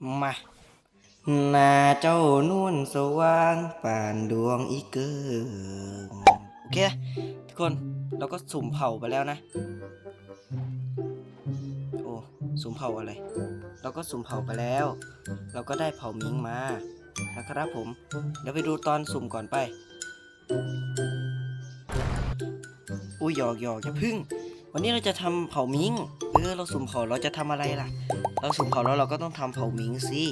มาหน้าเจ้านุ่นสว่างป่านดวงอีเกิงโอเคนะทุกคนเราก็สุ่มเผาไปแล้วนะ โอ้สุ่มเผาอะไร เราก็สุ่มเผาไปแล้ว เราก็ได้เผามิงมานะครับผม เดี๋ยวไปดูตอนสุ่มก่อนไปอุ้ยหยอกหยอกอย่าพึ่ง วันนี้เราจะทำเผามิงเออเราสุ่มเผาเราจะทำอะไรล่ะ เราสุ่มเผาแล้วเราก็ต้องทำเผามิงสิ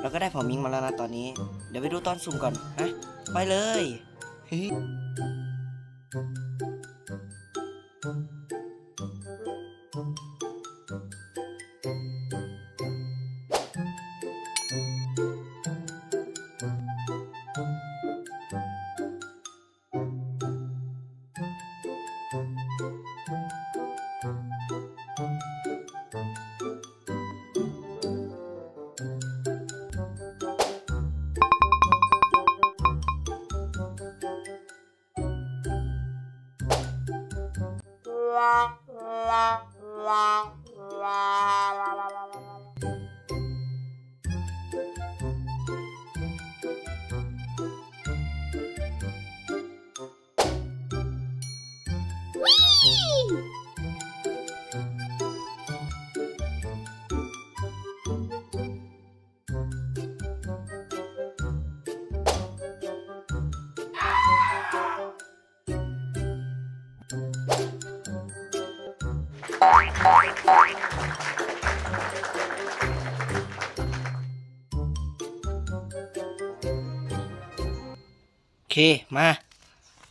เราก็ได้เผามิงมาแล้วนะตอนนี้ เดี๋ยวไปดูตอนสุ่มก่อนนะไปเลย ฮ้ยโอ เคมา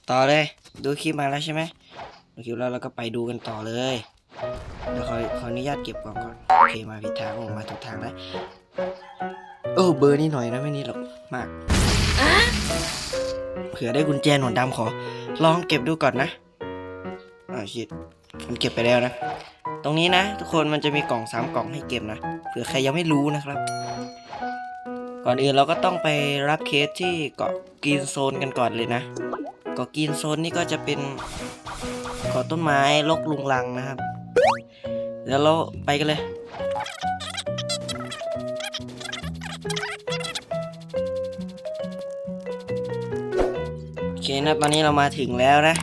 ต่อเลย ดูคลิปมาแล้วใช่ไหมดูคลิปแล้วเราก็ไปดูกันต่อเลยเดี๋ยวขอขออนุญาตเก็บก่อนก่อนโอเคมาผิดทางมาถูกทางแล้วโอ้เบอร์นี่หน่อยนะไม่นี่หรอกมากเผื่อได้กุญแจหนวดดำขอ ลองเก็บดูก่อนนะอ่าชิดมันเก็บไปแล้วนะ ตรงนี้นะ ทุกคนมันจะมีกล่องสามกล่องให้เก็บนะเผื่อใครยังไม่รู้นะครับ ก่อนอื่นเราก็ต้องไปรับเคสที่เกาะกรีนโซนกันก่อนเลยนะ เกาะกรีนโซนนี่ก็จะเป็นเกาะต้นไม้ลกลุงลังนะครับ เดี๋ยวเราไปกันเลย โอเคนะตอนนี้เรามาถึงแล้วนะ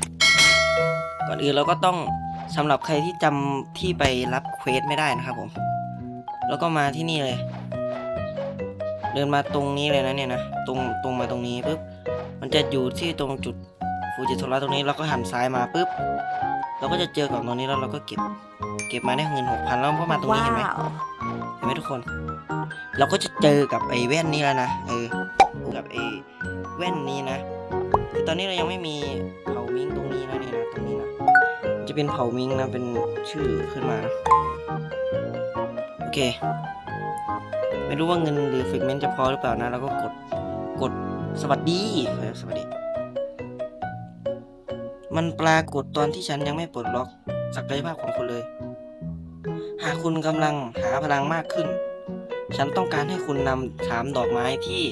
ก่อนอื่นเราก็ต้องสำหรับใครที่จำที่ไปรับเควสไม่ได้นะครับผม แล้วก็มาที่นี่เลย เดินมาตรงนี้เลยนะเนี่ยนะตรงตรงมาตรงนี้ปุ๊บมันจะอยู่ที่ตรงจุดฟูจิโทระตรงนี้เราก็หันซ้ายมาปุ๊บเราก็จะเจอกล่องตรงนี้แล้วเราก็เก็บ เก็บมาได้เงินหกพันแล้วพอมาตรงนี้เห็นไหมเห็นไหมทุกคน เราก็จะเจอกับไอ้แว่นนี้แล้วนะเออกับไอ้แว่นนี้นะคือตอนนี้เรายังไม่มีเผามิงตรงนี้นะนี่นะตรงนี้นะมันจะเป็นเผามิงนะเป็นชื่อขึ้นมานะโอเค ไม่รู้ว่าเงินหรือฟิกเมนต์จะพอหรือเปล่านะ แล้วก็กดกดสวัสดีเออสวัสดี มันปรากฏตอนที่ฉันยังไม่ปลดล็อกศักยภาพของคุณเลย หากคุณกำลังหาพลังมากขึ้น ฉันต้องการให้คุณนำสามดอกไม้ที่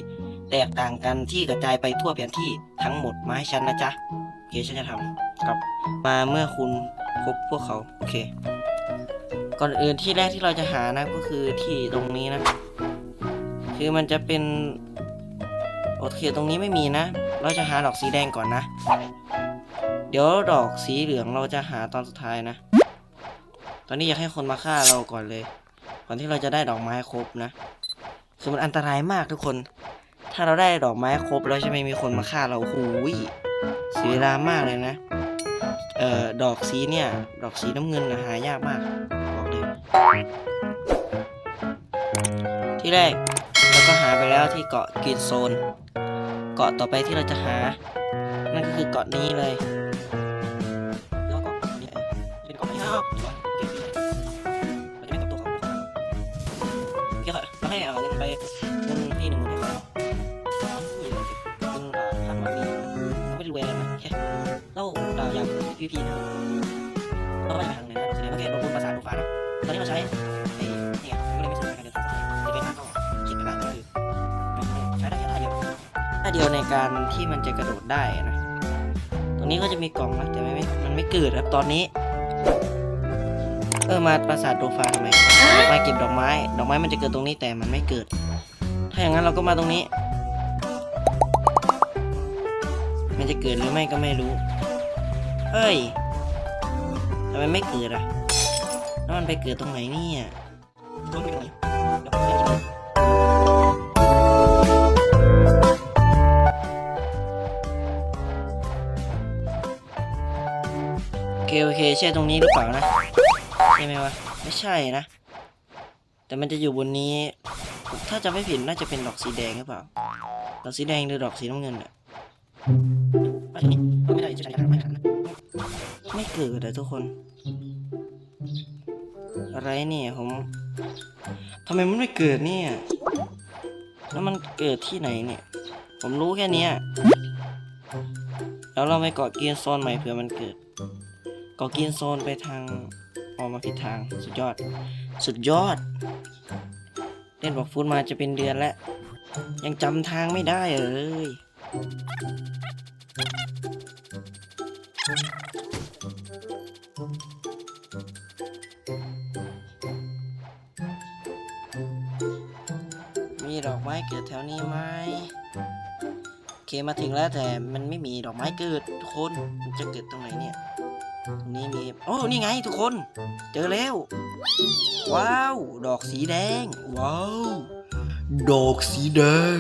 แตกต่างกันที่กระจายไปทั่วแผนที่ทั้งหมดมาให้ฉันนะจ๊ะโอเคฉันจะทำครับ มาเมื่อคุณพบพวกเขา โอเค ก่อนอื่นที่แรกที่เราจะหานะก็คือที่ตรงนี้นะ คือมันจะเป็นโอเคตรงนี้ไม่มีนะ เราจะหาดอกสีแดงก่อนนะ เดี๋ยวดอกสีเหลืองเราจะหาตอนสุดท้ายนะ ตอนนี้อยากให้คนมาฆ่าเราก่อนเลย ก่อนที่เราจะได้ดอกไม้ครบนะ คือมันอันตรายมากทุกคน ถ้าเราได้ดอกไม้ครบแล้วใช่ไหมมีคนมาฆ่าเราหูยเสียเวลามากเลยนะ เอ่อดอกสีเนี่ย ดอกสีน้ำเงินนะหายากมากบอกเลยที่แรก ก็หาไปแล้วที่เกาะกรีนโซน เกาะต่อไปที่เราจะหา นั่นก็คือเกาะนี้เลยแล้วก็เกาะนี้เป็นเกาะนี้ครับเก็บเราจะไม่ตกตัวเขาเคค่ะเราให้เอาเงินไปเงินพี่หนึ่งหมื่นนะครับนี่เลยเงินอ่าพันมาพี่เราไม่รวยอะไรนะแค่เราดาวอยากพี่พี่นะ ดียวในการที่มันจะกระโดดได้นะ ตรงนี้ก็จะมีกล่องนะแต่ไม่ไม่มันไม่เกิดครับตอนนี้ เออมาปราสาทโดฟาทำไมมาเก็บดอกไม้ ดอกไม้มันจะเกิดตรงนี้แต่มันไม่เกิด ถ้าอย่างนั้นเราก็มาตรงนี้ มันจะเกิดหรือไม่ก็ไม่รู้ เฮ้ยทำไมไม่เกิดอะแล้วมันไปเกิดตรงไหนเนี่ยตรงไหน เคโอเคใช่ตรงนี้หรือเปล่านะใช่ไหมวะไม่ใช่นะ แต่มันจะอยู่บนนี้ ถ้าจะไม่ผิดน่าจะเป็นดอกสีแดงหรือเปล่าดอกสีแดงหรือดอกสีน้ำเงินอะอันนี้ไม่ได้ใช่ไม่ทันไม่เกิดอะทุกคน อะไรเนี่ยผมทำไมมันไม่เกิดเนี่ยแล้วมันเกิดที่ไหนเนี่ย ผมรู้แค่นี้แล้วเราไปเกาะกินโซนใหม่เผื่อมันเกิด กาะกินโซนไปทางออกมาผิดทางสุดยอด สุดยอด เล่นบอกฟูดมาจะเป็นเดือนแล้ว ยังจำทางไม่ได้เลยมีดอกไม้เกิดแถวนี้ไหมโอเคมาถึงแล้วแต่มันไม่มีดอกไม้เกิดทุกคน มันจะเกิดตรงไหนเนี่ย ตรงนี้มีโอ้นี่ไงทุกคน เจอแล้ว ว้าว ดอกสีแดง ว้าว ดอกสีแดง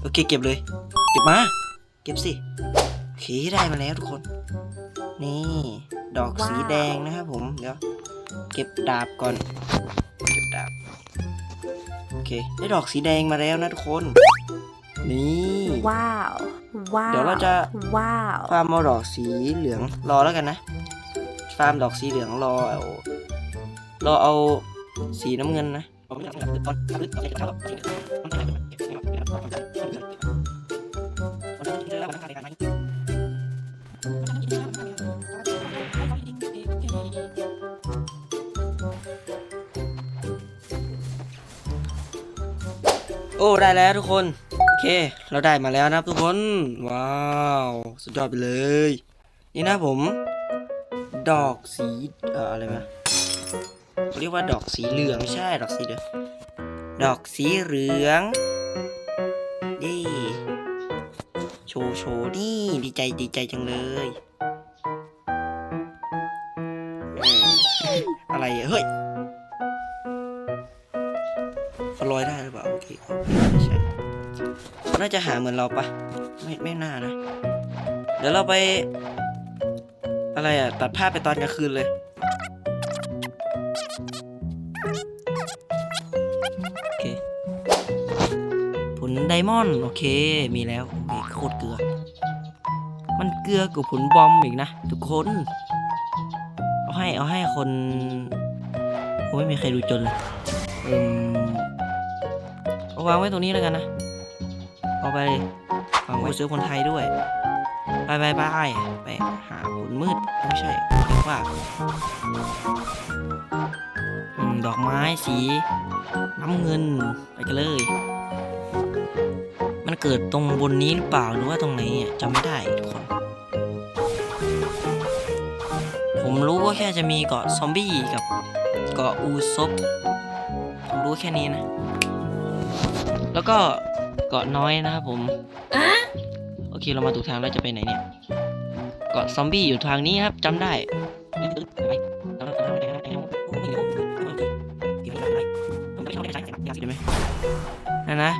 โอเคเก็บเลย เก็บมา เก็บสิโอเคได้มาแล้วทุกคน นี่ ดอกสีแดงนะครับผม เดี๋ยว เก็บดาบก่อน เก็บดาบ โอเค ได้ดอกสีแดงมาแล้วนะทุกคน นี่ว้าว ว้าว เดี๋ยวเราจะว้าวฟาร์มเอาดอกสีเหลืองรอแล้วกันนะ ฟาร์มดอกสีเหลืองรอเอารอเอาสีน้ำเงินนะโอ้ได้แล้วทุกคน โอเค เราได้มาแล้วนะทุกคน ว้าว สุดยอดไปเลย นี่นะผม ดอกสีเอ่ออะไรนะเขาเรียกว่าดอกสีเหลืองใช่ดอกสีเหลืองดอกสีเหลืองนี่โชว์โชว์นี่ดีใจดีใจจังเลยอะไรเฮ้ยเขาลอยได้หรือเปล่าโอเคไม่ใช่เขาน่าจะหาเหมือนเราปะไม่ไม่น่านะ เดี๋ยวเราไป อะไรอะ ตัดภาพไปตอนกลางคืนเลย โอเค ผลไดมอนด์โอเค มีแล้ว โอเค โคตรเกลือ มันเกลือกว่าผลบอมอีกนะ ทุกคน เอาให้ เอาให้คนโอ้ไม่มีใครดูจนเลยเอมเอาวางไว้ตรงนี้แล้วกันนะ เอาไปวางไว้ซื้อคนไทยด้วย ไปไปไปไปหาผลมืด ไม่ใช่เรียกว่าอืมดอกไม้สีน้ำเงินไปกันเลย มันเกิดตรงบนนี้หรือเปล่าหรือว่าตรงไหนอะจำไม่ได้ทุกคน ผมรู้ว่าแค่จะมีเกาะซอมบี้กับเกาะอูซบผมรู้แค่นี้นะ แล้วก็เกาะน้อยนะครับผม โอเคเรามาถูกทางแล้วจะไปไหนเนี่ย เกาะซอมบี้อยู่ทางนี้ครับจำได้นั่นนะ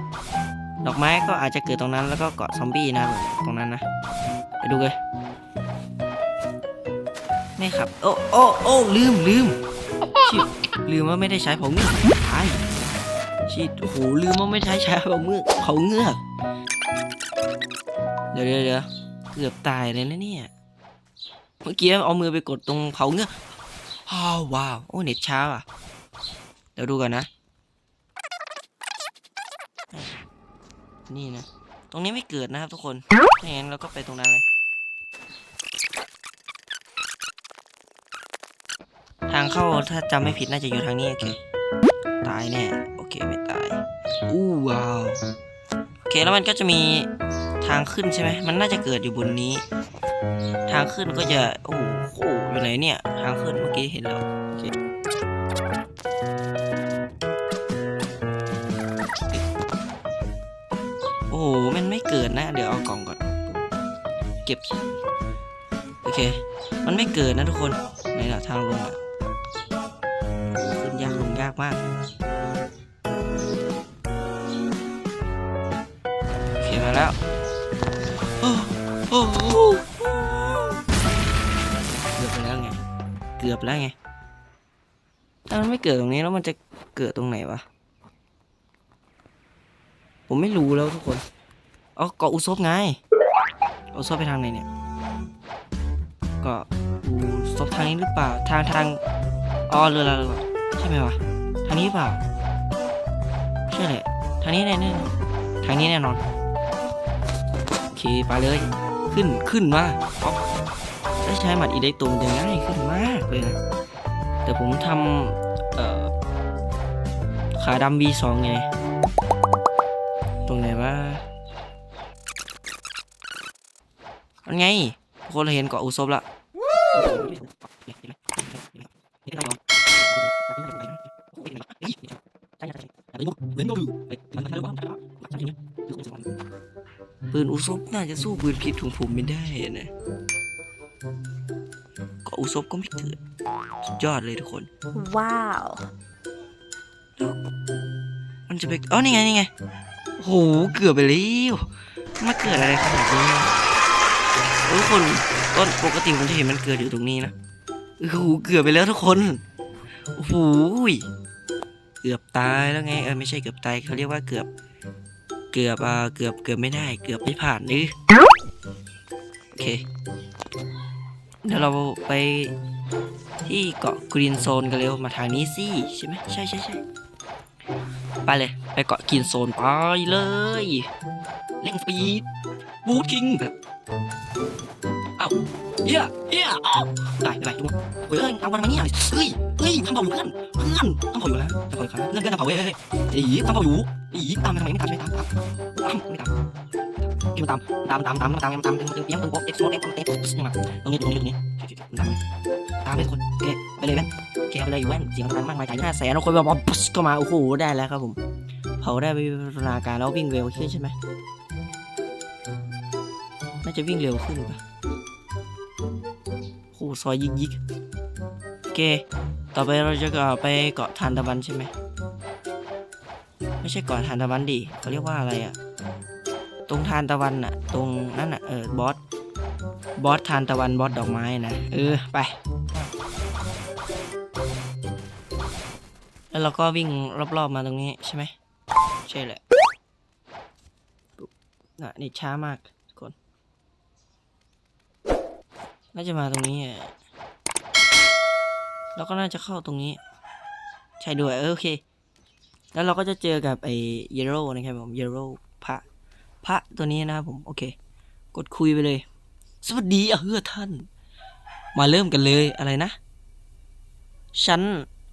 ดอกไม้ก็อาจจะเกิดตรงนั้นแล้วก็เกาะซอมบี้นะตรงนั้นนะไปดูเลยไม่ครับ โอ้โอ้โอ้ลืมลืมชิลืมว่าไม่ได้ใช้เผาเงือกตายชิโอ้โหลืมว่าไม่ได้ใช้เผาเงือกเผาเงือกเดี๋ยวเดี๋ยวเดี๋ยวเกือบตายเลยนะเนี่ย มื่อกี้เอามือไปกดตรงเผาเงือกอ้าวว้าว โอ้เน็ตช้าอะ เดี๋ยวดูก่อนนะ นี่นะ ตรงนี้ไม่เกิดนะครับทุกคนถ้าอย่างนั้นเราก็ไปตรงนั้นเลย ทางเข้าถ้าจำไม่ผิดน่าจะอยู่ทางนี้โอเค ตายแน่โอเคไม่ตาย อู้ว้าว โอเคแล้วมันก็จะมีทางขึ้นใช่ไหม มันน่าจะเกิดอยู่บนนี้ ทางขึ้นก็จะโอ้โหอยู่ไหนเนี่ย ทางขึ้นเมื่อกี้เห็นแล้วโอเคโอ้โหมันไม่เกิดนะ เดี๋ยวเอากล่องก่อน เก็บโอเค มันไม่เกิดนะทุกคนในหละทางลงอะขึ้นยากลงยากมากโอเคมาแล้ว โอ้โห กือบแล้วไง ถ้ามันไม่เกิดตรงนี้แล้วมันจะเกิดตรงไหนวะ ผมไม่รู้แล้วทุกคนเอเกาะอุซบไงอุซบไปทางไหนเนี่ยกาะอุซบทางนี้หรือเปล่า ทางทาง อ๋อเรือละเรือใช่ไหมวะ ทางนี้เปล่า ใช่แหละ ทางนี้แน่แน่ทางนี้แน่นอน โอเคไปเลย ขึ้น ขึ้นมาป๊อป ถ้าใช้หมัดอีได้ตรงจะง่ายขึ้นมากเลยนะ แต่ผมทำเอ่อขาดำ V2 ไง ตรงไหนวะอันไง คนเราเห็นเกาะอุซบละปืนอุซบน่าจะสู้ปืนพิษของผมไม่ได้นะ อุซบก็ไม่เกิดสุดยอดเลยทุกคน Wow. มันจะไปอ๋อนี่ไงนี่ไงโหเกือบไปแล้วมาเกิดอะไรขนาดนี้ทุกคนต้นปกติผมจะเห็นมันเกิดอยู่ตรงนี้นะโอ้โหเกือบไปแล้วทุกคนโอ้โหเกือบตายแล้วไงเออไม่ใช่เกือบตายเขาเรียกว่าเกือบ เกือบอ่าเกือบเกือบไม่ได้ เกือบไม่ผ่านนี่โอเค เดี๋ยวเราไปที่เกาะกรีนโซนกันเร็วมาทางนี้สิใช่ไหมใช่ใช่ใช่ไปเลย ไปเกาะกินโซนไปเลยเร่งปีดบูทคิงแบบเอ้าเฮียเฮียเอ้าตายไปทุกคนเฮ้ยทำกันทำไมเนี่ยเฮ้ยเฮ้ยทำเผาอยู่เพื่อนเพื่อนทำเผาอยู่แล้วทำเผาอยู่ครับเพื่อนเพื่อนทำเผาเว้ยเฮ้ยเฮ้ยอีทำเผาอยู่อีตามไปทำไมไม่ตามไม่ตามตามตามไม่ตาม กินมาตามตามตามตามตามตามตามตึงตึงเปี้ยงตึงโป๊กเอ็กซ์โซเอ็กซ์เอ็กซ์มาตรงนี้ตรงนี้ตรงนี้ตามตามไปทุกคนโอเคไปเลยแว่นโอเคไปเลยอยู่แว่นเสียงดังมากมายจ่ายห้าแสนคนแบบว่าปุ๊บก็มาโอ้โหได้แล้วครับผมเผาได้ไปพัฒนาการแล้ววิ่งเร็วขึ้นใช่ไหมน่าจะวิ่งเร็วขึ้นปะโอ้โหซอยยิกยิกโอเคต่อไปเราจะไปเกาะทานตะวันใช่ไหมไม่ใช่เกาะทานตะวันดิเขาเรียกว่าอะไรอะ ตรงทานตะวันอะตรงนั่นอะเออบอสบอสทานตะวันบอสดอกไม้นะเออไป แล้วเราก็วิ่งรอบๆมาตรงนี้ใช่ไหมใช่แหละน่ะนี่ช้ามากทุกคนน่าจะมาตรงนี้อะแล้วก็น่าจะเข้าตรงนี้ ใช่ด้วยเออโอเค แล้วเราก็จะเจอกับไอ้เยโร่นะครับผมเยโร่พระ พระตัวนี้นะครับผม โอเค กดคุยไปเลย สวัสดีเฮือท่าน มาเริ่มกันเลยอะไรนะ ฉัน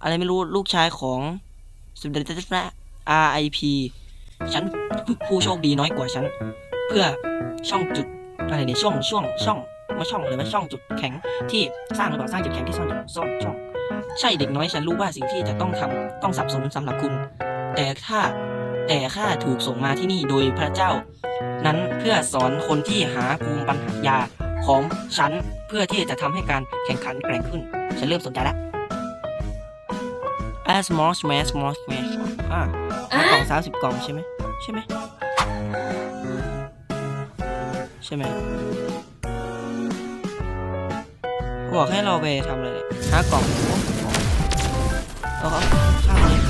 อะไรไม่รู้ลูกชายของสุดเด็ดนะ RIP ฉันผู้โชคดีน้อยกว่าฉัน เพื่อช่องจุดอะไรเนี่ยช่องช่องช่องไมาช่องเลยว่าช่องจุดแข็งที่สร้างหรือเปล่าสร้างจุดแข็งที่ซ่อนจุดซ่อนช่อง ใช่เด็กน้อยฉันรู้ว่าสิ่งที่จะต้องทำต้องสับสนสำหรับคุณ แต่ถ้า แต่ข้าถูกส่งมาที่นี่โดยพระเจ้า นั้นเพื่อสอนคนที่หาภูมิปัญญาของฉันเพื่อที่จะทำให้การแข่งขันแกร่งขึ้น ฉันเริ่มสนใจแล้ว a small smash small smash อ่ากล่องสามสิบกล่องใช่ไหมใช่ไหมใช่ไหมบอกให้เราไปทำอะไรเนี่ยหากล่องเอาเขาฆ่าเลย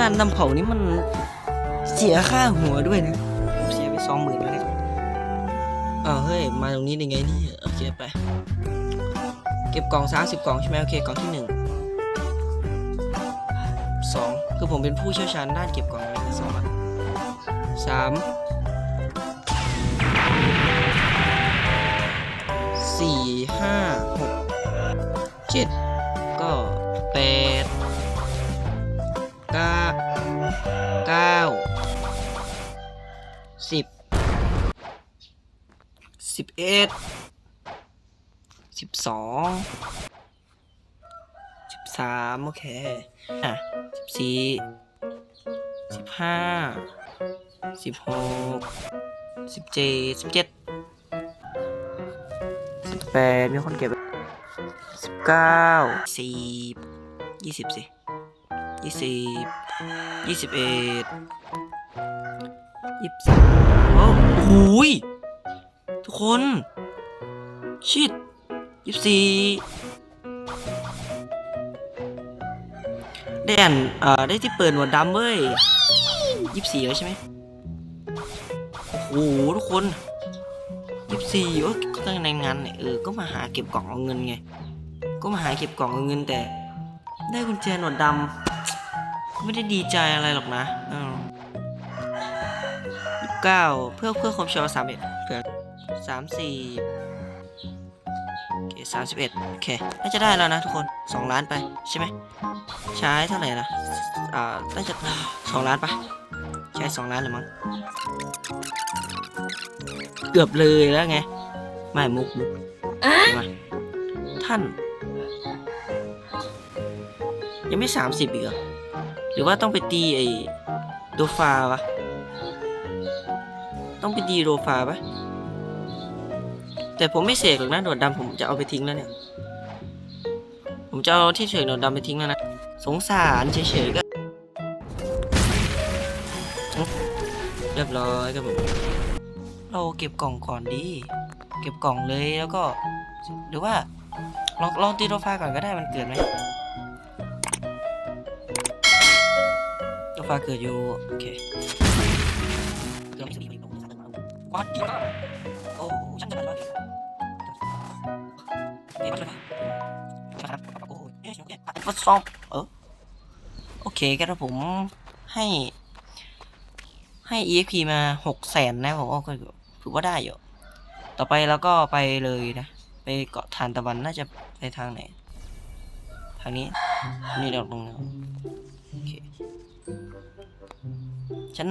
การนำเผานี่มันเสียค่าหัวด้วยนะ ผมเสียไปสองหมื่นแล้วเนี่ยอ้าวเฮ้ย มาตรงนี้ได้ไงนี่โอเคไป เก็บกล่องสามสิบกล่องใช่ไหมโอเคกล่องที่หนึ่งสองคือผมเป็นผู้เชี่ยวชาญด้านเก็บกล่องเลยสองสามสี่ห้าหกเจ็ด เอ็ดสิบสองสิบสามโอเค อะสิบสี่สิบห้าสิบหกสิบเจ็ดสิบเจ็ดสิบแปดมีคนเก็บสิบเก้าสิบยี่สิบสิยี่สิบยี่สิบเอ็ดยี่สิบโอ้โห ทุกคน ชิดยี่สิบสี่ได้อันเอ่อได้ที่เปิดหนวดดำเว้ยยี่สิบสี่แล้วใช่ไหมโอ้โหทุกคนยี่สิบสี่โอ้ก็ตั้งในงานเนี่ยเออก็มาหาเก็บกล่องเอาเงินไง ก็มาหาเก็บกล่องเอาเงินแต่ ได้กุญแจหนวดดำไม่ได้ดีใจอะไรหรอกนะยี่สิบเก้าเพื่อเพื่อความชัวร์สามเอ็ดเผื่อ สามสี่โอเคสามสิบเอ็ดโอเค น่าจะได้แล้วนะทุกคนสองล้านไปใช่ไหม ใช้เท่าไหร่ล่ะ อ่า น่าจะสองล้านปะใช้สองล้านหรือมั้ง เกือบเลยแล้วไง ไม่มุกมุกมาท่าน ยังไม่สามสิบอีกเหรอ หรือว่าต้องไปตีไอ้โดฟาวะ ต้องไปตีโดฟาปะ แต่ผมไม่เสกหรอกนะหนวดดำผมจะเอาไปทิ้งแล้วเนี่ย ผมจะเอาที่เฉยหนวดดำไปทิ้งแล้วนะ สงสารเฉยๆก็เรียบร้อยครับผม เราเก็บกล่องก่อนดี เก็บกล่องเลยแล้วก็หรือว่าลองลองตีโดฟาก่อนก็ได้มันเกิดไหมโดฟาเกิดอยู่โอเคเกิดไม่สิบวิวัดดีมากโอ้ฉันจะไปร้อยเอ็ดเอ๊ะวัดเลยปะนะครับโอ้โหเอ๊ะโอเคอะ ทดสอบเออโอเคครับผมให้ให้ EXP มาหกแสนนะผมก็ถือว่าได้อยู่ ต่อไปแล้วก็ไปเลยนะ ไปเกาะทานตะวันน่าจะไปทางไหน ทางนี้ นี่เราตรงนี้โอเคฉัน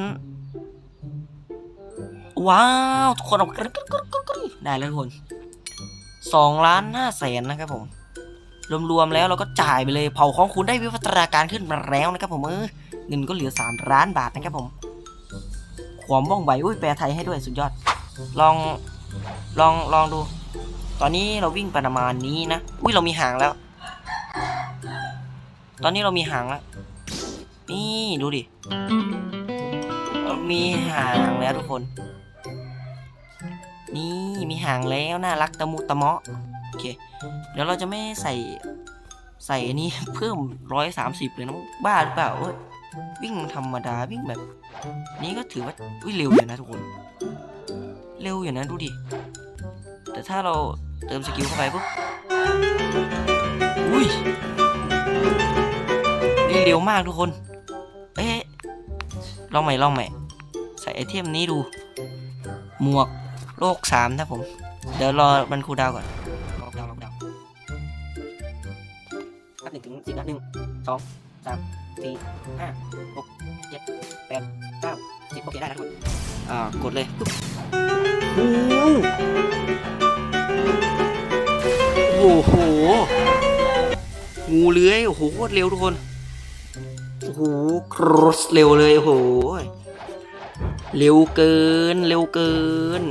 ว้าว ทุกคนเอกกกรึ๊กกรึ๊กกรึ๊กกรึ๊กได้แล้วทุกคน สองล้านห้าแสนนะครับผมรวมๆแล้วเราก็จ่ายไปเลยเผาของคุณได้วิวัฒนาการขึ้นมาแล้วนะครับผมเออเงินก็เหลือสามล้านบาทนะครับผม ความว่องไวอุ้ยแปลไทยให้ด้วยสุดยอด ลองลองลองดู ตอนนี้เราวิ่งปประมาณนี้นะอุ้ยเรามีหางแล้ว ตอนนี้เรามีหางแล้วนี่ดูดิเรามีหางแล้วทุกคน นี่มีหางแล้วน่ารักตะมุตะเมาะโอเค เดี๋ยวเราจะไม่ใส่ใส่อันนี้เพิ่มร้อยสามสิบเลยนะบ้าหรือเปล่าเอ้ยวิ่งธรรมดาวิ่งแบบ นี้ก็ถือว่าวิเร็วอยู่นะทุกคน เร็วอยู่นะดูดิ แต่ถ้าเราเติมสกิลเข้าไปปุ๊บอุ้ยนี่เร็วมากทุกคน เอ๊ะลองใหม่ลองใหม่ ใส่ไอเทมนี้ดู หมวก โลกสามนะผม เดี๋ยวรอมันคูลดาวน์ก่อนล็อกดาวน์ล็อกดาวน์นับหนึ่งถึงสิบนับหนึ่งสองสามสี่ห้าหกเจ็ดแปดเก้าสิบโอเคได้แล้วทุกคนอ่ากดเลยปุ๊บโอ้โห งูเลื้อย โอ้โหโคตรเร็วทุกคน โอ้โหครอสเร็วเลย โอ้โห เร็วเกิน เร็วเกิน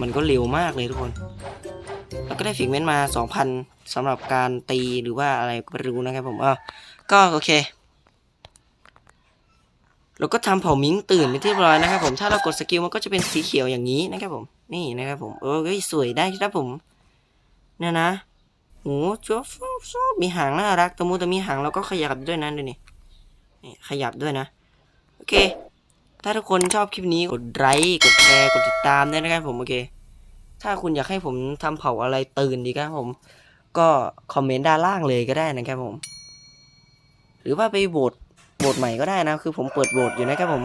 มันก็เร็วมากเลยทุกคน แล้วก็ได้ฟิกเมนต์มา 2,000สำหรับการตีหรือว่าอะไรก็ไม่รู้นะครับผมอะก็โอเคเราก็ทำเผ่ามิงตื่นไปที่เรียบร้อยนะครับผมถ้าเรากดสกิลมันก็จะเป็นสีเขียวอย่างนี้นะครับผม นี่นะครับผมเออเฮ้ยสวยได้ครับผมเนี่ยนะโอ้ชอบชอบชอบมีหางน่ารักตะมูตะมีหางเราก็ขยับด้วยนะดูนี่นี่ขยับด้วยนะ โอเค ถ้าทุกคนชอบคลิปนี้กดไลค์กดแชร์กดติดตามด้วยนะครับผมโอเค ถ้าคุณอยากให้ผมทำเผาอะไรตื่นดีครับผม ก็คอมเมนต์ด้านล่างเลยก็ได้นะครับผม หรือว่าไปโหวตโหวตใหม่ก็ได้นะ คือผมเปิดโหวตอยู่นะครับผม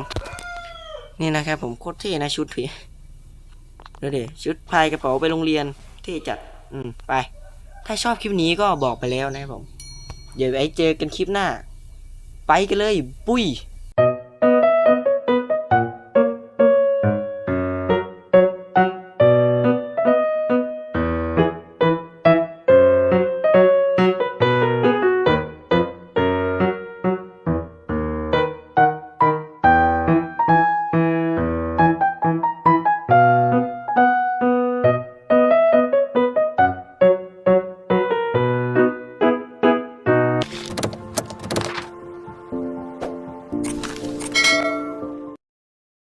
นี่นะครับผมโคตรเท่นะชุดผีเดี๋ยวดิชุดพายกระเป๋าไปโรงเรียนเท่จัด อืมไป ถ้าชอบคลิปนี้ก็บอกไปแล้วนะครับผม เดี๋ยวไว้เจอกันคลิปหน้า ไปกันเลย ปุ้ย